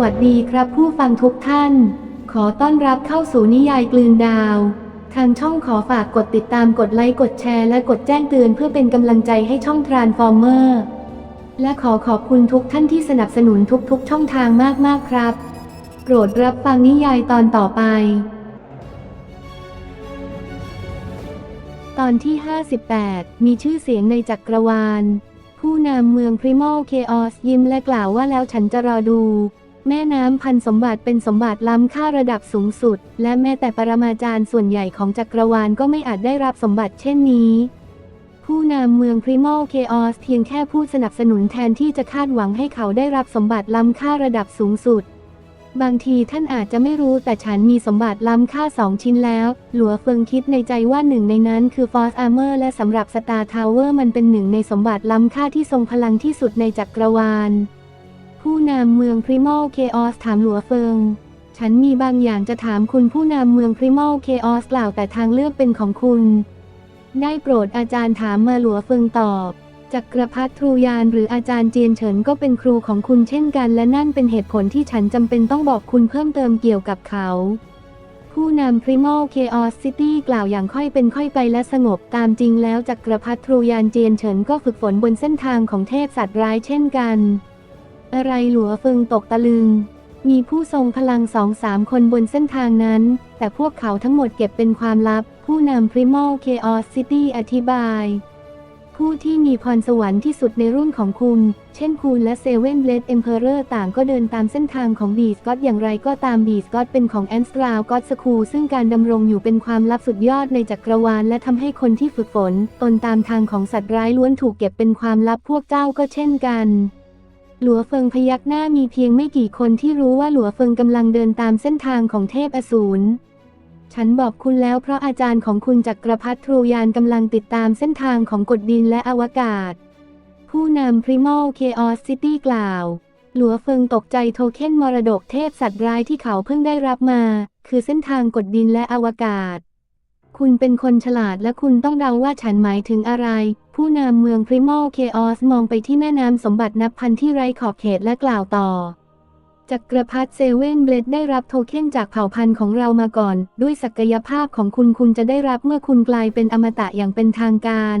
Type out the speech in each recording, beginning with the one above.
วัสดีครับผู้ฟังทุกท่าน ขอต้อนรับเข้าสู่นิยายกลืนดาว ทางช่องขอฝากกดติดตามกดไลค์กดแชร์และกดแจ้งเตือนเพื่อเป็นกำลังใจให้ช่องทรานฟอร์เมอร์และขอขอบคุณทุกท่านที่สนับสนุนทุกๆ ช่องทางมากๆครับ โปรดรับฟังนิยายตอนต่อไป ตอนที่ 58 มีชื่อเสียงในจักรวาลผู้นำเมืองพริมอลเคออสยิ้มและกล่าวว่าแล้วฉันจะรอดู แม่น้ำพันสมบัติเป็นสมบัติล้ำค่าระดับสูงสุด และแม้แต่ปรมาจารย์ส่วนใหญ่ของจักรวาลก็ไม่อาจได้รับสมบัติเช่นนี้ ผู้นำเมืองพริมอลเคออสเพียงแค่ผู้สนับสนุนแทนที่จะคาดหวังให้เขาได้รับสมบัติล้ำค่าระดับสูงสุด บางทีท่านอาจจะไม่รู้แต่ฉันมีสมบัติล้ำค่าสองชิ้นแล้ว หลัวเฟิงคิดในใจว่าหนึ่งในนั้นคือ Force Armor และสำหรับ Star Tower มันเป็นหนึ่งในสมบัติล้ำค่าที่ทรงพลังที่สุดในจักรวาล ผู้นำเมือง Primal Chaos ถามหลัวเฟิง ฉันมีบางอย่างจะถามคุณผู้นำเมือง Primal Chaos กล่าวแต่ทางเลือกเป็นของคุณ ได้โปรดอาจารย์ถามมาหลัวเฟิงตอบจักรพรรดิทรูยานหรืออาจารย์เจียนเฉินก็เป็นครูของคุณเช่นกัน และนั่นเป็นเหตุผลที่ฉันจำเป็นต้องบอกคุณเพิ่มเติมเกี่ยวกับเขา ผู้นำ Primal Chaos City กล่าวอย่างค่อยเป็นค่อยไปและสงบตามจริงแล้วจักรพรรดิทรูยานเจียนเฉินก็ฝึกฝนบนเส้นทางของเทพสัตว์ร้ายเช่นกัน อะไรหลัวเฟิงตกตะลึง มีผู้ทรงพลังสองสามคนบนเส้นทางนั้น แต่พวกเขาทั้งหมดเก็บเป็นความลับ ผู้นำ Primal Chaos City อธิบาย ผู้ที่มีพรสวรรค์ที่สุดในรุ่นของคุณ เช่นคุณและเซเว่นเบลดเอ็มเพอเรอร์ต่างก็เดินตามเส้นทางของบีสกอตอย่างไรก็ตามบีสกอตเป็นของแอนสตราวก็อตสคูซึ่งการดำรงอยู่เป็นความลับสุดยอดในจักรวาลและทำให้คนที่ฝึกฝน ตนตามทางของสัตว์ร้ายล้วนถูกเก็บเป็นความลับพวกเจ้าก็เช่นกัน หลัวเฟิงพยักหน้ามีเพียงไม่กี่คนที่รู้ว่าหลัวเฟิงกำลังเดินตามเส้นทางของเทพอสูร ฉันบอกคุณแล้วเพราะอาจารย์ของคุณจักรพรรดิทรูยานกำลังติดตามเส้นทางของกฎดินและอวกาศ ผู้นำ Primal Chaos City กล่าว หลัวเฟิงตกใจโทเค็นมรดกเทพสัตว์ร้ายที่เขาเพิ่งได้รับมา คือเส้นทางกฎดินและอวกาศ คุณเป็นคนฉลาดและคุณต้องเดาว่าฉันหมายถึงอะไร ผู้นำเมืองพริมอลเคออสมองไปที่แม่น้ำสมบัตินับพันที่ไร้ขอบเขตและกล่าวต่อ จักรพรรดิเซเว่นเบลดได้รับโทเค็นจากเผ่าพันธุ์ของเรามาก่อน ด้วยศักยภาพของคุณคุณจะได้รับเมื่อคุณกลายเป็นอมตะอย่างเป็นทางการ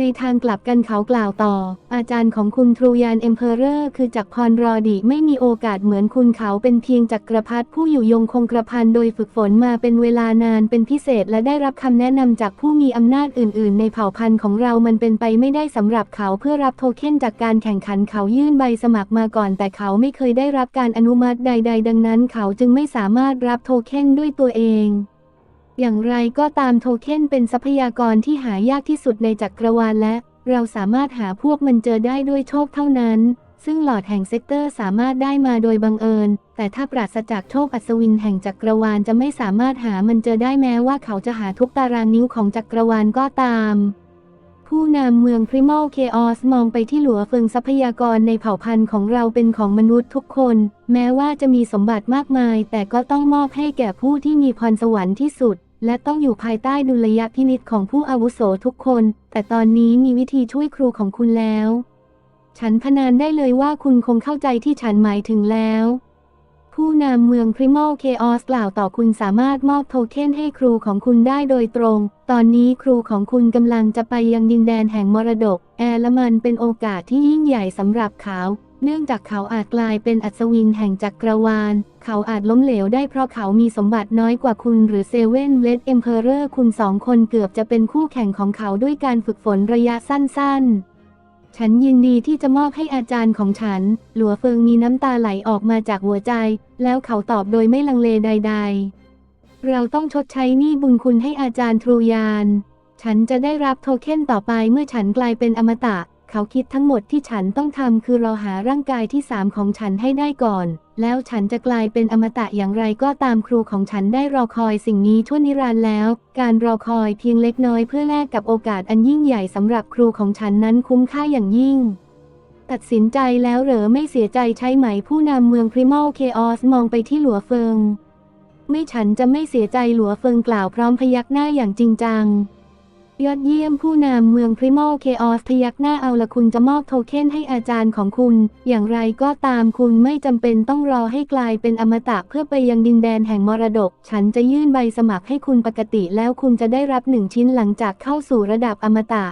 ในทางกลับกันเขากล่าวต่อ อาจารย์ของคุณทรูยานเอ็มเพอเรอร์คือจักรพรรอดีไม่มีโอกาสเหมือนคุณเขาเป็นเพียงจักรพรรดิผู้อยู่ยงคงกระพันโดยฝึกฝนมาเป็นเวลานานเป็นพิเศษและได้รับคำแนะนำจากผู้มีอำนาจอื่น ๆ ในเผ่าพันธุ์ของเรามันเป็นไปไม่ได้สำหรับเขาเพื่อรับโทเค็นจากการแข่งขันเขายื่นใบสมัครมาก่อน แต่เขาไม่เคยได้รับการอนุมัติใด ๆ ดังนั้น เขาจึงไม่สามารถรับโทเค็นด้วยตัวเอง อย่างไรก็ตามโทเค็นเป็นทรัพยากรที่หายากที่สุดในจักรวาลและ เราสามารถหาพวกมันเจอได้ด้วยโชคเท่านั้น ซึ่งหลอดแห่งเซกเตอร์สามารถได้มาโดยบังเอิญ แต่ถ้าปราศจากโชคอัศวินแห่งจักรวาลจะไม่สามารถหามันเจอได้แม้ว่าเขาจะหาทุกตารางนิ้วของจักรวาลก็ตาม ผู้นำเมือง Primal Chaos มองไปที่หลัวเฟิงทรัพยากรในเผ่าพันธุ์ของเราเป็นของมนุษย์ทุกคน แม้ว่าจะมีสมบัติมากมาย แต่ก็ต้องมอบให้แก่ผู้ที่มีพรสวรรค์ที่สุด และต้องอยู่ภายใต้ดุลยพินิจของผู้อาวุโสทุกคน แต่ตอนนี้มีวิธีช่วยครูของคุณแล้ว ฉันพนันได้เลยว่าคุณคงเข้าใจที่ฉันหมายถึงแล้ว ผู้นำเมือง Primal Chaos กล่าวต่อคุณสามารถมอบโทเค็นให้ครูของคุณได้โดยตรง ตอนนี้ครูของคุณกำลังจะไปยังดินแดนแห่งมรดก แอร์แลมันเป็นโอกาสที่ยิ่งใหญ่สำหรับเขา เนื่องจากเขาอาจกลายเป็นอัศวินแห่งจักรวาล เขาอาจล้มเหลวได้เพราะเขามีสมบัติน้อยกว่าคุณหรือเซเว่นเลดเอ็มเพอเรอร์คุณสองคนเกือบจะเป็นคู่แข่งของเขาด้วยการฝึกฝนระยะสั้น ๆ ฉันยินดีที่จะมอบให้อาจารย์ของฉัน หลัวเฟิงมีน้ำตาไหลออกมาจากหัวใจ แล้วเขาตอบโดยไม่ลังเลใด ๆ เราต้องชดใช้หนี้บุญคุณให้อาจารย์ทรูยาน ฉันจะได้รับโทเค็นต่อไปเมื่อฉันกลายเป็นอมตะ เขาคิดทั้งหมดที่ฉันต้องทำคือรอหาร่างกายที่สามของฉันให้ได้ก่อน แล้วฉันจะกลายเป็นอมตะอย่างไรก็ตามครูของฉันได้รอคอยสิ่งนี้ชั่วนิรันดร์แล้ว การรอคอยเพียงเล็กน้อยเพื่อแลกกับโอกาสอันยิ่งใหญ่สำหรับครูของฉันนั้นคุ้มค่าอย่างยิ่งตัดสินใจแล้วเหรอไม่เสียใจใช่ไหมผู้นำเมือง Primal Chaos มองไปที่หลัวเฟิง ไม่ฉันจะไม่เสียใจหลัวเฟิงกล่าวพร้อมพยักหน้าอย่างจริงจัง ยอดเยี่ยมผู้นำเมืองพริมอลเคออสพยักหน้าเอาละคุณจะมอบโทเค็นให้อาจารย์ของคุณ อย่างไรก็ตามคุณไม่จำเป็นต้องรอให้กลายเป็นอมตะเพื่อไปยังดินแดนแห่งมรดก ฉันจะยื่นใบสมัครให้คุณปกติแล้วคุณจะได้รับหนึ่งชิ้นหลังจากเข้าสู่ระดับอมตะ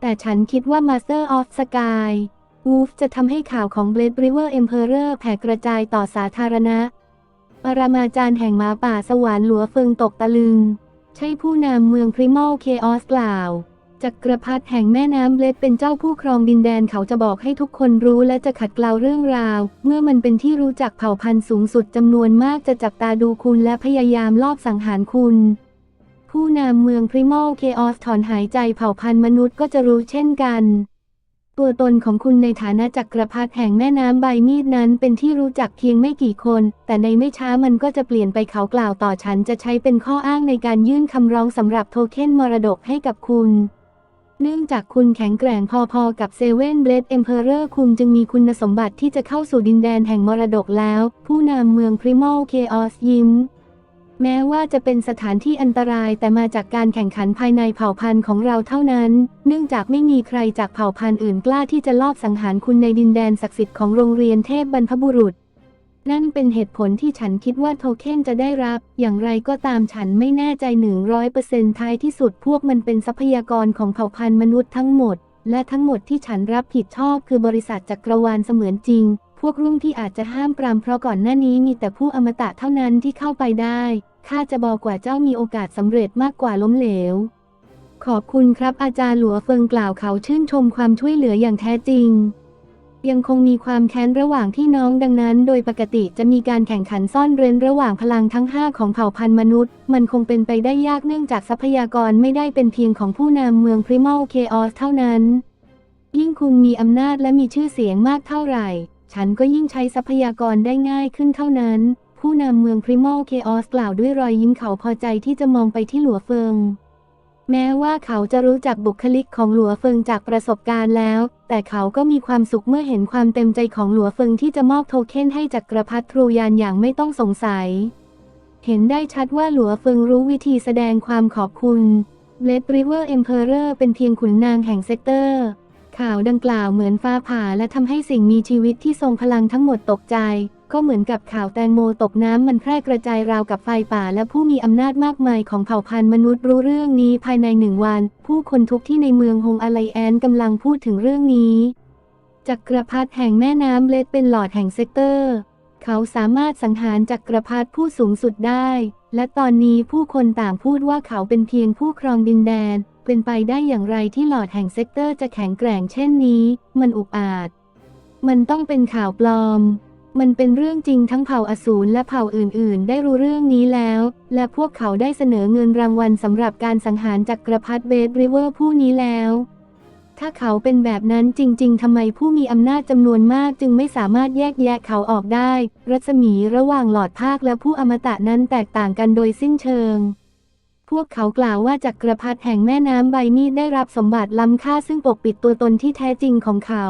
แต่ฉันคิดว่า Master of Sky Wolf จะทำให้ข่าวของ Blade River Emperor แผ่กระจายต่อสาธารณะ ปรมาจารย์แห่งหมาป่าสวรรค์หลัวเฟิงตกตะลึง ใช่ผู้นำเมืองพริมอลเคออสกล่าวจักรพรรดิแห่งแม่น้ำเบลดเป็นเจ้าผู้ครองดินแดนเขาจะบอกให้ทุกคนรู้และจะขัดเกลาเรื่องราว เมื่อมันเป็นที่รู้จักเผ่าพันธุ์สูงสุดจำนวนมากจะจับตาดูคุณและพยายามลอบสังหารคุณ ผู้นำเมืองพริมอลเคออสถอนหายใจเผ่าพันธุ์มนุษย์ก็จะรู้เช่นกัน ตัวตนของคุณในฐานะจักรพรรดิแห่งแม่น้ำใบมีดนั้นเป็นที่รู้จักเพียงไม่กี่คน แต่ในไม่ช้ามันก็จะเปลี่ยนไปเขากล่าวต่อฉันจะใช้เป็นข้ออ้างในการยื่นคำร้องสำหรับโทเค็นมรดกให้กับคุณ เนื่องจากคุณแข็งแกร่งพอๆกับเซเว่นเบลดเอ็มเพอเรอร์คุณจึงมีคุณสมบัติที่จะเข้าสู่ดินแดนแห่งมรดกแล้ว ผู้นำเมืองพริมอลเคออสยิ้ม แม้ว่าจะเป็นสถานที่อันตรายแต่มาจากการแข่งขันภายในเผ่าพันธุ์ของเราเท่านั้น เนื่องจากไม่มีใครจากเผ่าพันธุ์อื่นกล้าที่จะลอบสังหารคุณในดินแดนศักดิ์สิทธิ์ของโรงเรียนเทพบรรพบุรุษ นั่นเป็นเหตุผลที่ฉันคิดว่าโทเค็นจะได้รับ อย่างไรก็ตามฉันไม่แน่ใจหนึ่งร้อยเปอร์เซ็นต์ท้ายที่สุดพวกมันเป็นทรัพยากรของเผ่าพันธุ์มนุษย์ทั้งหมด และทั้งหมดที่ฉันรับผิดชอบคือบริษัทจักรวาลเสมือนจริง พวกรุ่งที่อาจจะห้ามปรามเพราะก่อนหน้านี้มีแต่ผู้อมตะเท่านั้นที่เข้าไปได้ ข้าจะบอกกว่าเจ้ามีโอกาสสำเร็จมากกว่าล้มเหลว ขอบคุณครับอาจารย์หลัวเฟิงกล่าวเขาชื่นชมความช่วยเหลืออย่างแท้จริง ยังคงมีความแค้นระหว่างที่น้องดังนั้น โดยปกติจะมีการแข่งขันซ่อนเร้นระหว่างพลังทั้ง 5 ของเผ่าพันธุ์มนุษย์ มันคงเป็นไปได้ยากเนื่องจากทรัพยากรไม่ได้เป็นเพียงของผู้นำเมืองพริมอลเคออสเท่านั้น ยิ่งคุณมีอำนาจและมีชื่อเสียงมากเท่าไหร่ ฉันก็ยิ่งใช้ทรัพยากรได้ง่ายขึ้นเท่านั้น ผู้นำเมืองพริมอลเคออสกล่าวด้วยรอยยิ้มเขาพอใจที่จะมองไปที่หลัวเฟิง แม้ว่าเขาจะรู้จักบุคลิกของหลัวเฟิงจากประสบการณ์แล้ว แต่เขาก็มีความสุขเมื่อเห็นความเต็มใจของหลัวเฟิงที่จะมอบโทเค็นให้จักรพรรดิทรูยานอย่างไม่ต้องสงสัย เห็นได้ชัดว่าหลัวเฟิงรู้วิธีแสดงความขอบคุณ Red River Emperor เป็นเพียงขุนนางแห่งเซกเตอร์ ข่าวดังกล่าวเหมือนฟ้าผ่าและทำให้สิ่งมีชีวิตที่ทรงพลังทั้งหมดตกใจ ก็เหมือนกับข่าวแตงโมตกน้ำมันแพร่กระจายราวกับไฟป่า และผู้มีอำนาจมากมายของเผ่าพันธุ์มนุษย์รู้เรื่องนี้ภายในหนึ่งวัน ผู้คนทุกที่ในเมืองฮงอะไลแอนกำลังพูดถึงเรื่องนี้จักรพรรดิแห่งแม่น้ำเลดเป็นหลอดแห่งเซกเตอร์ เขาสามารถสังหารจักรพรรดิผู้สูงสุดได้ และตอนนี้ผู้คนต่างพูดว่าเขาเป็นเพียงผู้ครองดินแดน เป็นไปได้อย่างไรที่หลอดแห่งเซกเตอร์จะแข็งแกร่งเช่นนี้ มันอุกอาจ มันต้องเป็นข่าวปลอม มันเป็นเรื่องจริงทั้งเผ่าอสูรและเผ่าอื่นๆ ได้รู้เรื่องนี้แล้ว และพวกเขาได้เสนอเงินรางวัลสำหรับการสังหารจักรพรรดิเบดริเวอร์ผู้นี้แล้ว ถ้าเขาเป็นแบบนั้นจริง ๆทำไมผู้มีอำนาจจำนวนมากจึงไม่สามารถแยกแยะเขาออกได้ รัศมีระหว่างหลอดภาคและผู้อมตะนั้นแตกต่างกันโดยสิ้นเชิง พวกเขากล่าวว่าจักรพรรดิแห่งแม่น้ำใบมีดได้รับสมบัติล้ำค่าซึ่งปกปิดตัวตนที่แท้จริงของเขา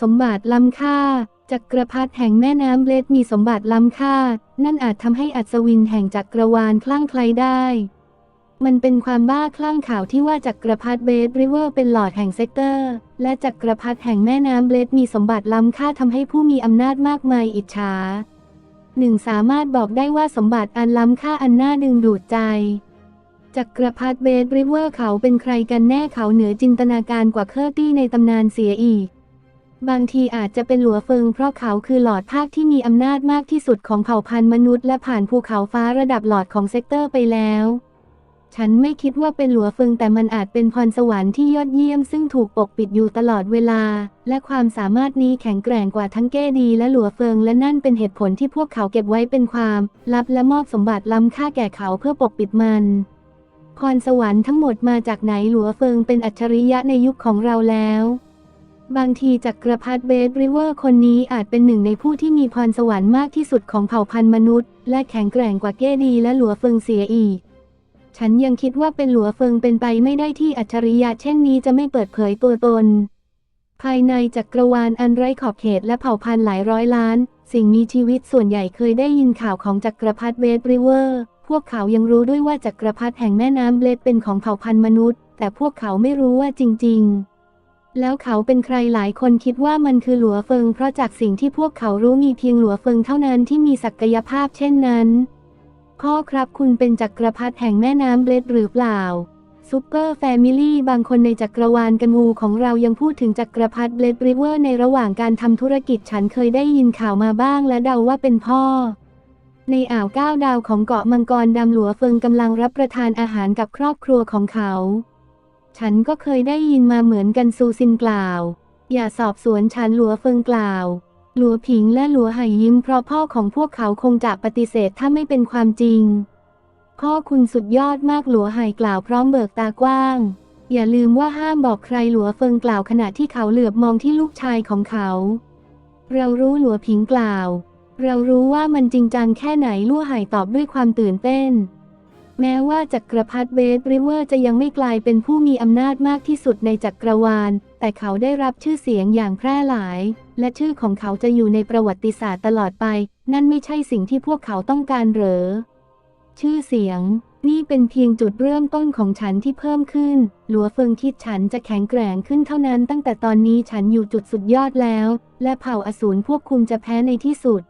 สมบัติล้ำค่าจักรพรรดิแห่งแม่น้ำเบลดมีสมบัติล้ำค่า นั่นอาจทำให้อัศวินแห่งจักรวาลคลั่งไคล้ได้ มันเป็นความบ้าคลั่งข่าวที่ว่าจักรพรรดิเบดริเวอร์เป็นหลอดแห่งเซกเตอร์ และจักรพรรดิแห่งแม่น้ำเบลดมีสมบัติล้ำค่าทำให้ผู้มีอำนาจมากมายอิจฉาหนึ่งสามารถบอกได้ว่าสมบัติอันล้ำค่าอันน่าดึงดูดใจ จักรพรรดิเบดริเวอร์เขาเป็นใครกันแน่เขาเหนือจินตนาการกว่าเคอร์ตี้ในตำนานเสียอีก บางทีอาจจะเป็นหลัวเฟิงเพราะเขาคือหลอดภาคที่มีอำนาจมากที่สุดของเผ่าพันธุ์มนุษย์และผ่านภูเขาฟ้าระดับหลอดของเซกเตอร์ไปแล้ว ฉันไม่คิดว่าเป็นหลัวเฟิงแต่มันอาจเป็นพรสวรรค์ที่ยอดเยี่ยมซึ่งถูกปกปิดอยู่ตลอดเวลา และความสามารถนี้แข็งแกร่งกว่าทั้งเก้ดีและหลัวเฟิงและนั่นเป็นเหตุผลที่พวกเขาเก็บไว้เป็นความ ลับและมอบสมบัติล้ำค่าแก่เขาเพื่อปกปิดมันพรสวรรค์ทั้งหมดมาจากไหนหลัวเฟิงเป็นอัจฉริยะในยุคของเราแล้ว บางทีจักรพรรดิเบดริเวอร์คนนี้อาจเป็นหนึ่งในผู้ที่มีพรสวรรค์มากที่สุดของเผ่าพันธุ์มนุษย์ และแข็งแกร่งกว่าเก้ดีและหลัวเฟิงเสียอีก ฉันยังคิดว่าเป็นหลัวเฟิงเป็นไปไม่ได้ที่อัจฉริยะเช่นนี้จะไม่เปิดเผยตัวตน ภายในจักรวาลอันไร้ขอบเขตและเผ่าพันธุ์หลายร้อยล้าน สิ่งมีชีวิตส่วนใหญ่เคยได้ยินข่าวของจักรพรรดิเบดริเวอร์ พวกเขายังรู้ด้วยว่าจักรพรรดิแห่งแม่น้ำเบลดเป็นของเผ่าพันธุ์มนุษย์ แต่พวกเขาไม่รู้ว่าจริง ๆแล้วเขาเป็นใครหลายคนคิดว่ามันคือหลัวเฟิง เพราะจากสิ่งที่พวกเขารู้มีเพียงหลัวเฟิงเท่านั้นที่มีศักยภาพเช่นนั้น พ่อครับคุณเป็นจักรพรรดิแห่งแม่น้ำเบลดหรือเปล่าซูเปอร์แฟมิลี่บางคนในจักรวาลกันงูของเรายังพูดถึงจักรพรรดิเบลดริเวอร์ในระหว่างการทำธุรกิจฉันเคยได้ยินข่าวมาบ้างและเดาว่าเป็นพ่อ ในอ่าวก้าวดาวของเกาะมังกรดำหลัวเฟิงกำลังรับประทานอาหารกับครอบครัวของเขา ฉันก็เคยได้ยินมาเหมือนกันซูซินกล่าว อย่าสอบสวนฉันหลัวเฟิงกล่าว หลัวผิงและหลัวไหยิ้มเพราะพ่อของพวกเขาคงจะปฏิเสธถ้าไม่เป็นความจริง พ่อคุณสุดยอดมากหลัวไหกล่าวพร้อมเบิกตากว้าง อย่าลืมว่าห้ามบอกใครหลัวเฟิงกล่าวขณะที่เขาเหลือบมองที่ลูกชายของเขา เรารู้หลัวผิงกล่าว เรารู้ว่ามันจริงจังแค่ไหนลั่วไหตอบด้วยความตื่นเต้น แม้ว่าจักรพรรดิเบสริเวอร์จะยังไม่กลายเป็นผู้มีอำนาจมากที่สุดในจักรวาล แต่เขาได้รับชื่อเสียงอย่างแพร่หลาย และชื่อของเขาจะอยู่ในประวัติศาสตร์ตลอดไป นั่นไม่ใช่สิ่งที่พวกเขาต้องการเหรอ ชื่อเสียง นี่เป็นเพียงจุดเริ่มต้นของฉันที่เพิ่มขึ้น หลัวเฟิงคิดฉันจะแข็งแกร่งขึ้นเท่านั้นตั้งแต่ตอนนี้ฉันอยู่จุดสุดยอดแล้ว และเผ่าอสูรพวกคุณจะแพ้ในที่สุด